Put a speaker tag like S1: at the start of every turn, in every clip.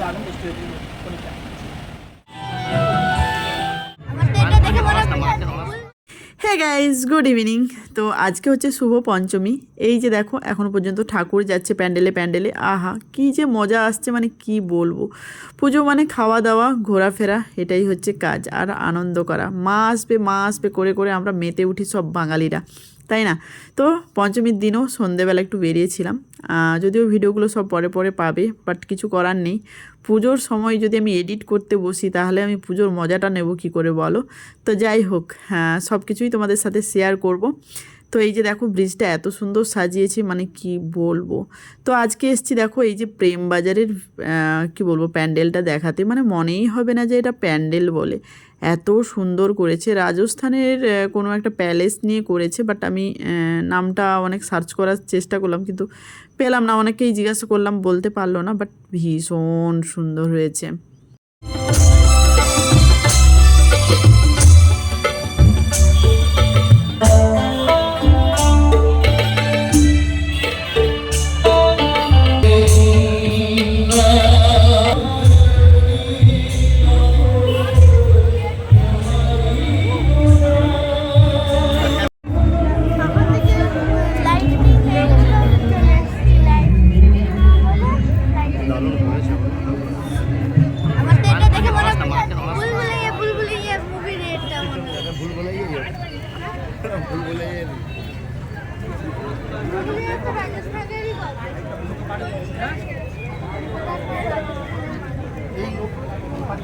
S1: দারুণ টেস্টি হয়েছিল পনিরটা
S2: হে গাইজ গুড ইভিনিং তো আজকে হচ্ছে শুভ পঞ্চমী। এই যে দেখো এখনও পর্যন্ত ঠাকুর যাচ্ছে প্যান্ডেলে প্যান্ডেলে। আহা, কি যে মজা আসছে মানে কি বলব। পুজো মানে খাওয়া দাওয়া ঘোরাফেরা, এটাই হচ্ছে কাজ, আর আনন্দ করা। মা আসবে মা আসবে, করে করে আমরা মেতে উঠি সব বাঙালিরা, তাই না? তো পঞ্চমীর দিনও সন্ধেবেলা একটু বেরিয়েছিলাম। যদিও ভিডিওগুলো সব পরে পরে পাবে, বাট কিছু করার নেই। পুজোর সময় যদি আমি এডিট করতে বসি, তাহলে আমি পুজোর মজাটা নেব কি করে বলো? তো যাই হোক হ্যাঁ সব কিছুই তোমাদের সাথে শেয়ার করব। তো এই যে দেখো ব্রিজটা এত সুন্দর সাজিয়েছি মানে কি বলব? তো আজকে এসছি দেখো এই যে প্রেম বাজারের কি বলব, প্যান্ডেলটা দেখাতে। মানে মনেই হবে না যে এটা প্যান্ডেল বলে। এত সুন্দর করেছে। রাজস্থানের কোনো একটা প্যালেস নিয়ে করেছে বাট আমি নামটা অনেক সার্চ করার চেষ্টা করলাম, কিন্তু পেলাম না। অনেকেই জিজ্ঞাসা করলাম, বলতে পারল না বাট ভীষণ সুন্দর হয়েছে।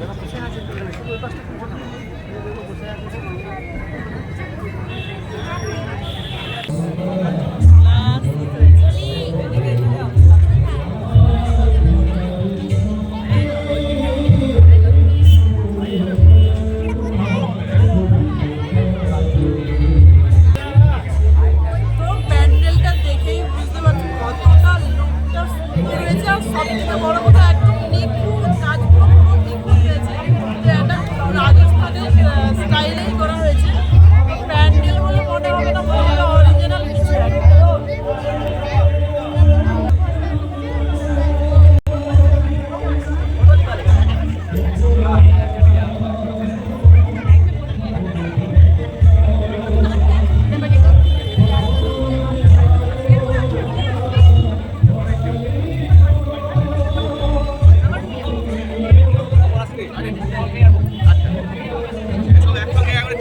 S3: তো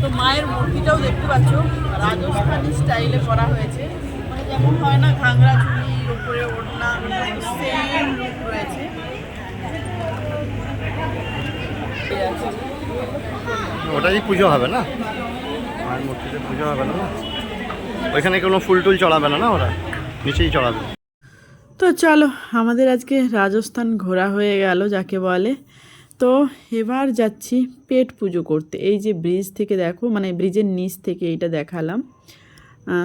S3: তো
S2: মায়ের মূর্তিটাও দেখতে পাচ্ছ রাজস্থানি স্টাইলে করা হয়েছে। মানে যেমন হয় না উপরে ওড়না সেম লুক রয়েছে।
S4: ওটাই পুজো হবে না? মায়ের মূর্তিতে পুজো হবে না না? ওইখানে কোনো ফুল টুল চড়াবে না না ওরা? নিচেই চড়াবে।
S2: তো চলো আমাদের আজকে রাজস্থান ঘোরা হয়ে গেল যাকে বলে তো এবার যাচ্ছি পেট পুজো করতে। এই যে ব্রিজ থেকে দেখো মানে ব্রিজের নিচ থেকে এইটা দেখালাম।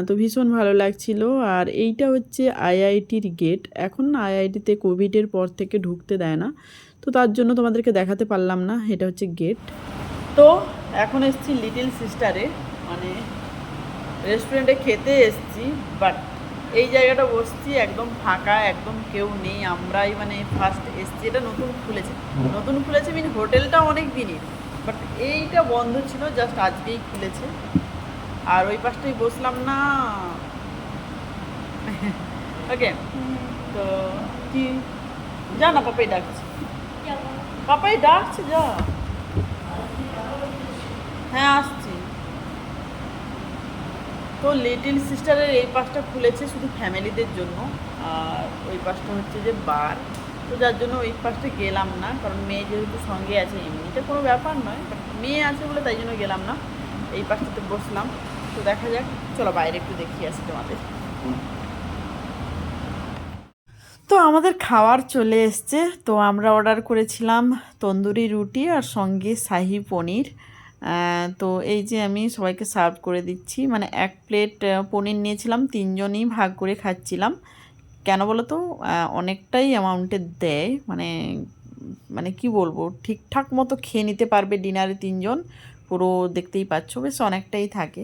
S2: তো ভীষণ ভালো লাগছিল। আর এইটা হচ্ছে আইআইটির গেট এখন না আইআইটিতে কোভিডের পর থেকে ঢুকতে দেয় না। তো তার জন্য তোমাদেরকে দেখাতে পারলাম না, এটা হচ্ছে গেট তো এখন এসছি লিটল সিস্টারে মানে রেস্টুরেন্টে খেতে এসছি বাট এই জায়গাটা বসছি একদম ফাঁকা একদম কেউ নেই আমরাই মানে ফার্স্ট এসছি এটা নতুন খুলেছে। নতুন খুলেছে মিন হোটেলটা অনেক দিনের বাট এইটা বন্ধ ছিল জাস্ট আজকেই খুলেছে। আর ওই পাশটাই বসলাম না। ওকে তো কি? যা না পাপাই ডাকছে। পাপাই ডাকছে যা। হ্যাঁ আসছি। তো লিটিল সিস্টারের এই পাশটা খুলেছে শুধু ফ্যামিলিদের জন্য, আর ওই পাশটা হচ্ছে যে বার। তো যার জন্য ওই পাশটা গেলাম না, কারণ মেয়ে যেহেতু সঙ্গে আছে এমনিতে কোনো ব্যাপার নয় মেয়ে আছে বলে তাই জন্য গেলাম না। এই পাশটাতে বসলাম। তো দেখা যাক, চলো বাইরে একটু দেখিয়ে আসি তোমাদের। তো আমাদের খাওয়ার চলে এসছে। তো আমরা অর্ডার করেছিলাম তন্দুরি রুটি আর সঙ্গে শাহি পনির। তো এই যে আমি সবাইকে সার্ভ করে দিচ্ছি। মানে এক প্লেট পনির নিয়েছিলাম তিনজনই ভাগ করে খাচ্ছিলাম। কেন বলো তো অনেকটাই অ্যামাউন্টে দেয়। মানে মানে কি বলব? ঠিকঠাক মতো খেয়ে নিতে পারবে ডিনারে তিনজন। পুরো দেখতেই পাচ্ছ বেশ অনেকটাই থাকে।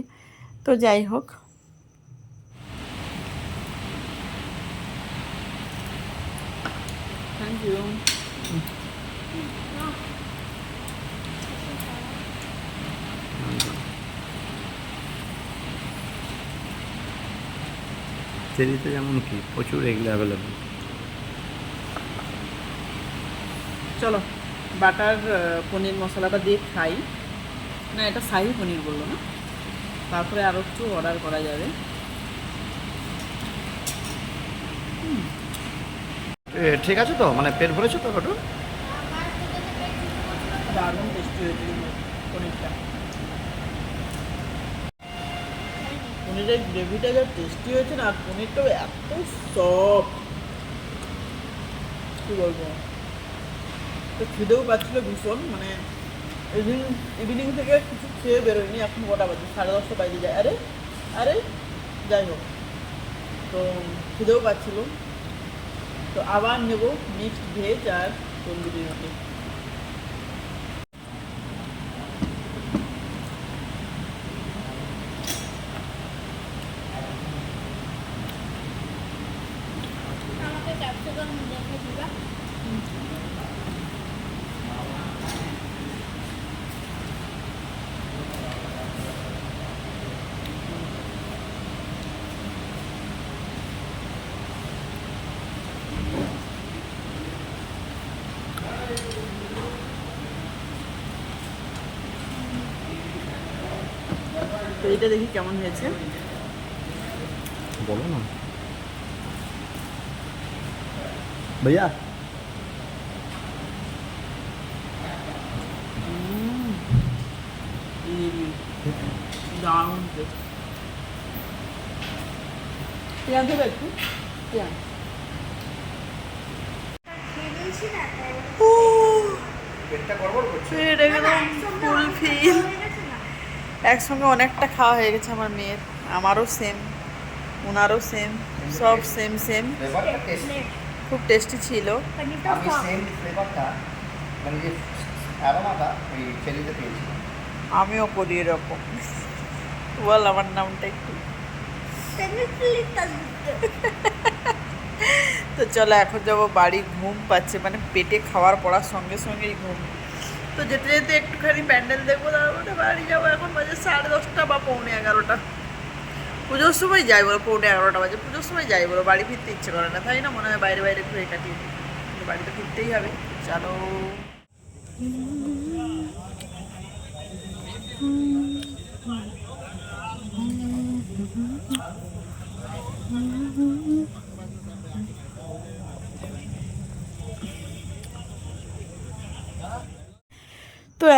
S2: তো যাই হোক। থ্যাংক ইউ
S4: চেরিতে যেমন কি প্রচুর এগুলো অ্যাভেলেবেল
S2: চলো বাটার পনির মশলাটা দিয়ে খাই। না এটা শাহি পনির বলল না? তারপরে আরও একটু অর্ডার করা যাবে।
S4: ঠিক আছে তো? মানে পেট ভরেছো তো কটু
S2: দারুণ টেস্টি হয়েছে কিন্তু পনিরটা পনিরের গ্রেভিটা যা টেস্টি হয়েছে না পনিরটাও এত সফট কী বলব? তো খিদেও পাচ্ছিল ভীষণ মানে ইভিনিং ইভিনিং থেকে কিছু খেয়ে বেরোয়নি, এখন কটা বাজে? সাড়ে দশটা বাজে যায়। আরে আরে, যাই হোক। তো খিদেও পাচ্ছিল। তো আবার নেব মিক্সড ভেজ আর তন্দুরি রুটি
S3: আমাকে ক্যাপসিকাম দেখে দিবা
S2: তো এটা দেখি কেমন হয়েছে?
S4: বলো না। भैया
S2: দারুণ পেঁয়াজ দেবে একটু পেঁয়াজ একসঙ্গে অনেকটা খাওয়া হয়ে গেছে আমার মেয়ের। আমারও সেম ওনারও সেম সব সেম সেম খুব টেস্টি ছিল।
S3: পনিরটা
S4: আমি সেম ফ্লেভারটা মানে যে অ্যারোমাটা ওই চেরিতে পেয়েছি
S2: আমিও করি এরকম। বল আমার নামটা একটু। তো চলো এখন যাব বাড়ি ঘুম পাচ্ছে মানে পেটে খাওয়ার পড়ার সঙ্গে সঙ্গেই ঘুম। তো যেতে যেতে একটুখানি প্যান্ডেল দেখব তারপরে বাড়ি যাব এখন বাজে সাড়ে দশটা বা পৌনে এগারোটা। পুজোর সময় যাই বলো, পৌনে এগারোটা বাজে, পুজোর সময় যাই বলো, বাড়ি ফিরতে ইচ্ছে করে না। তাই না, মনে হয় বাইরে বাইরে ঘুরে কাটিয়ে দিই। বাড়িতে ফিরতেই হবে। চলো।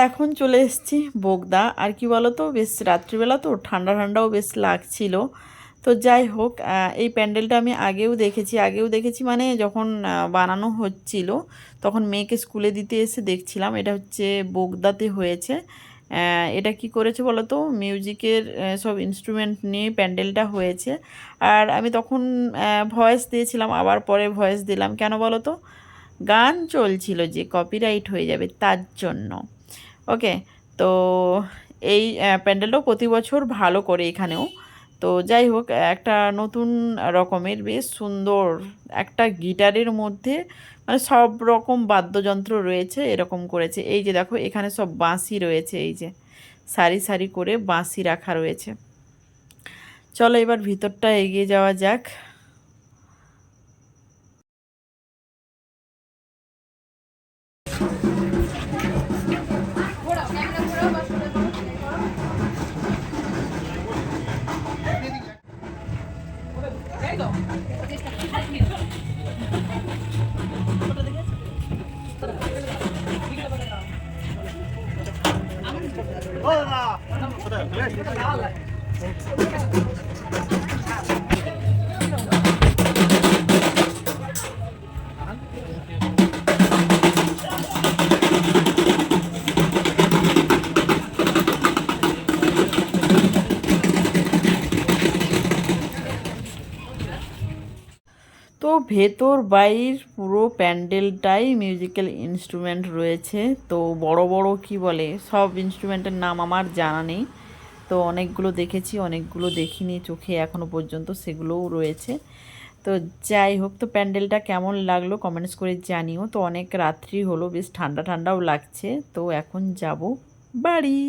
S2: এখন চলে এসেছি বোগদা। আর কি বলো তো বেশ রাত্রিবেলা তো ঠান্ডা ঠান্ডাও বেশ লাগছিল। তো যাই হোক এই প্যান্ডেলটা আমি আগেও দেখেছি। আগেও দেখেছি মানে যখন বানানো হচ্ছিল, তখন মেয়েকে স্কুলে দিতে এসে দেখছিলাম। এটা হচ্ছে বোগদাতে হয়েছে। এটা কি করেছে বলো তো মিউজিকের সব ইনস্ট্রুমেন্ট নিয়ে প্যান্ডেলটা হয়েছে। আর আমি তখন ভয়েস দিয়েছিলাম, আবার পরে ভয়েস দিলাম। কেন বলো তো গান চলছিল যে কপিরাইট হয়ে যাবে তার জন্য। ওকে? তো এই প্যান্ডেলটাও প্রতি বছর ভালো করে এখানেও। তো যাই হোক, একটা নতুন রকমের বেশ সুন্দর একটা গিটারের মধ্যে মানে সব রকম বাদ্যযন্ত্র রয়েছে, এরকম করেছে। এই যে দেখো, এখানে সব বাঁশি রয়েছে, এই যে সারি সারি করে বাঁশি রাখা রয়েছে। চলো এবার ভিতরটা এগিয়ে যাওয়া যাক। 饿了吧不对不要 তো ভেতর বাইর পুরো প্যান্ডেলটাই মিউজিক্যাল ইনস্ট্রুমেন্ট রয়েছে। তো বড় বড় কি বলে, সব ইনস্ট্রুমেন্টের নাম আমার জানা নেই। তো অনেকগুলো দেখেছি, অনেকগুলো দেখিনি, চোখে এখনও পর্যন্ত সেগুলোও রয়েছে। তো যাই হোক, তো প্যান্ডেলটা কেমন লাগল কমেন্টস করে জানিও। তো অনেক রাত্রি হলো, বেশ ঠান্ডা ঠান্ডাও লাগছে। তো এখন যাব বাড়ি।